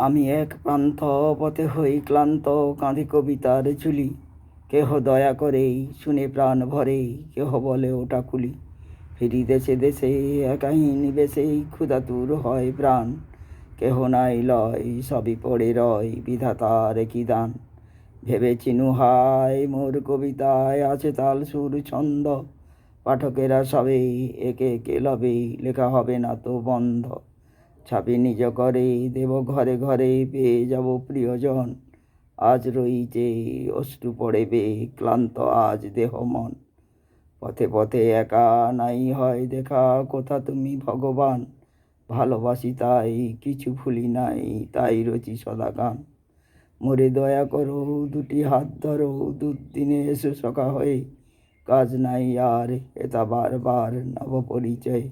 আমি এক প্রান্ত পথে হই ক্লান্ত, কাঁধে কবিতার চুলি। কেহ দয়া করে শুনে প্রাণ ভরে, কেহ বলে ওটা কুলি। ফিরি দেশে দেশে একাহীন বেশে ক্ষুধাতুর হয় প্রাণ। কেহ নাই লয়, সবই পড়ে রয়, বিধাতার কি দান? ভেবে চিনু হায় মোর কবিতায় আছে তাল সুর ছন্দ। পাঠকেরা সবে একে একে লবে, লেখা হবে না তো বন্ধ। ছাপি নিজ করে দেব, ঘরে ঘরে পেয়ে যাব প্রিয়জন। আজ রইছে অশ্রু পড়েবে, ক্লান্ত আজ দেহ মন। পথে পথে একা নাই হয় দেখা, কোথা তুমি ভগবান? ভালোবাসি তাই, কিছু ভুলি নাই, তাই রচি সদা গান মোরে দয়া করো, দুটি হাত ধরো, দুদিনে এসো সখা হয়ে। কাজ নাই আর, এটা বারবার নব পরিচয়।